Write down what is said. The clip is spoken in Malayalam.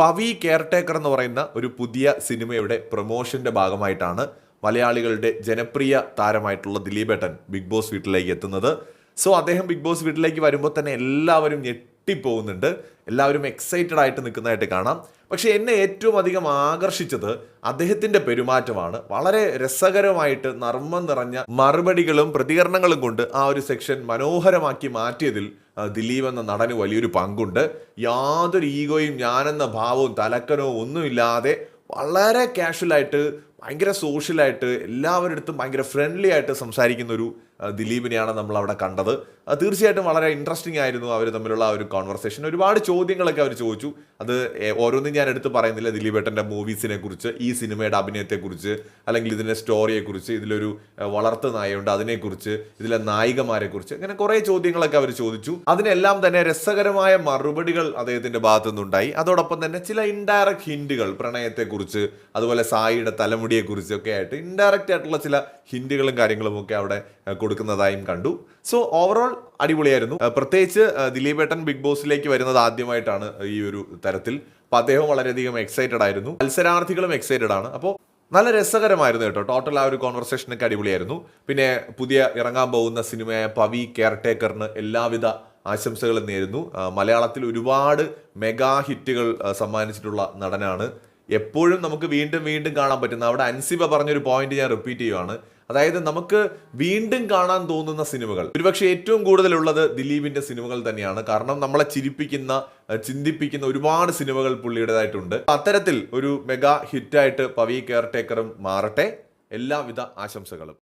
പവി കെയർടേക്കർ എന്ന് പറയുന്ന ഒരു പുതിയ സിനിമയുടെ പ്രൊമോഷന്റെ ഭാഗമായിട്ടാണ് മലയാളികളുടെ ജനപ്രിയ താരമായിട്ടുള്ള ദിലീപേട്ടൻ ബിഗ് ബോസ് വീട്ടിലേക്ക് എത്തുന്നത്. സോ അദ്ദേഹം ബിഗ് ബോസ് വീട്ടിലേക്ക് വരുമ്പോൾ തന്നെ എല്ലാവരും ഞെട്ടിപ്പോകുന്നുണ്ട്. എല്ലാവരും എക്സൈറ്റഡ് ആയിട്ട് നിൽക്കുന്നതായിട്ട് കാണാം. പക്ഷേ എന്നെ ഏറ്റവും അധികം ആകർഷിച്ചത് അദ്ദേഹത്തിന്റെ പെരുമാറ്റമാണ്. വളരെ രസകരമായിട്ട് നർമ്മം നിറഞ്ഞ മറുപടികളും പ്രതികരണങ്ങളും കൊണ്ട് ആ ഒരു സെക്ഷൻ മനോഹരമാക്കി മാറ്റിയതിൽ ദിലീപ് എന്ന നടന് വലിയൊരു പങ്കുണ്ട്. യാതൊരു ഈഗോയും ഞാനെന്ന ഭാവവും തലക്കനോ ഒന്നുമില്ലാതെ വളരെ കാഷ്വലായിട്ട് ഭയങ്കര സോഷ്യലായിട്ട് എല്ലാവരുടെ അടുത്തും ഭയങ്കര ഫ്രണ്ട്ലി ആയിട്ട് സംസാരിക്കുന്ന ഒരു ദിലീപിനെയാണ് നമ്മൾ അവിടെ കണ്ടത് തീർച്ചയായിട്ടും വളരെ ഇൻട്രസ്റ്റിംഗ് ആയിരുന്നു അവർ തമ്മിലുള്ള ആ ഒരു കോൺവെർസേഷൻ ഒരുപാട് ചോദ്യങ്ങളൊക്കെ അവർ ചോദിച്ചു. അത് ഓരോന്നും ഞാൻ എടുത്ത് പറയുന്നില്ല. ദിലീപ് ഏട്ടന്റെ മൂവീസിനെ കുറിച്ച് ഈ സിനിമയുടെ അഭിനയത്തെക്കുറിച്ച് അല്ലെങ്കിൽ ഇതിന്റെ സ്റ്റോറിയെക്കുറിച്ച് ഇതിലൊരു വളർത്ത് നായുണ്ട് അതിനെക്കുറിച്ച് ഇതിലെ നായികമാരെക്കുറിച്ച് അങ്ങനെ കുറേ ചോദ്യങ്ങളൊക്കെ അവർ ചോദിച്ചു. അതിനെല്ലാം തന്നെ രസകരമായ മറുപടികൾ അദ്ദേഹത്തിന്റെ ഭാഗത്തു നിന്നുണ്ടായി അതോടൊപ്പം തന്നെ ചില ഇൻഡയറക്റ്റ് ഹിൻഡുകൾ പ്രണയത്തെക്കുറിച്ച് അതുപോലെ സായിയുടെ തലമുടിയെക്കുറിച്ച് ഒക്കെ ആയിട്ട് ഇൻഡയറക്റ്റ് ആയിട്ടുള്ള ചില ഹിൻഡുകളും കാര്യങ്ങളും ഒക്കെ അവിടെ കൊടുക്കുന്നതായും കണ്ടു. സോ ഓവറോൾ അടിപൊളിയായിരുന്നു. പ്രത്യേകിച്ച് ദിലീപേട്ടൻ ബിഗ് ബോസിലേക്ക് വരുന്നത് ആദ്യമായിട്ടാണ് ഈ ഒരു തരത്തിൽ. അപ്പൊ അദ്ദേഹം വളരെയധികം എക്സൈറ്റഡ് ആയിരുന്നു. മത്സരാർത്ഥികളും എക്സൈറ്റഡ് ആണ്. അപ്പോൾ നല്ല രസകരമായിരുന്നു കേട്ടോ. ടോട്ടൽ ആ ഒരു കോൺവെർസേഷനൊക്കെ അടിപൊളിയായിരുന്നു. പിന്നെ പുതിയ ഇറങ്ങാൻ പോകുന്ന സിനിമയായ പവി കെയർടേക്കറിന് എല്ലാവിധ ആശംസകളും നേരുന്നു. മലയാളത്തിൽ ഒരുപാട് മെഗാ ഹിറ്റുകൾ സമ്മാനിച്ചിട്ടുള്ള നടനാണ് എപ്പോഴും നമുക്ക് വീണ്ടും വീണ്ടും കാണാൻ പറ്റുന്ന അവിടെ അൻസിബ പറഞ്ഞൊരു പോയിന്റ് ഞാൻ റിപ്പീറ്റ് ചെയ്യുവാണ്. അതായത് നമുക്ക് വീണ്ടും കാണാൻ തോന്നുന്ന സിനിമകൾ. ഒരുപക്ഷെ ഏറ്റവും കൂടുതലുള്ളത് ദിലീപിന്റെ സിനിമകൾ തന്നെയാണ്. കാരണം നമ്മളെ ചിരിപ്പിക്കുന്ന ചിന്തിപ്പിക്കുന്ന ഒരുപാട് സിനിമകൾ പുള്ളിയുടേതായിട്ടുണ്ട്. അത്തരത്തിൽ ഒരു മെഗാ ഹിറ്റായിട്ട് പവി കെയർ ടേക്കറും മാറട്ടെ. എല്ലാവിധ ആശംസകളും.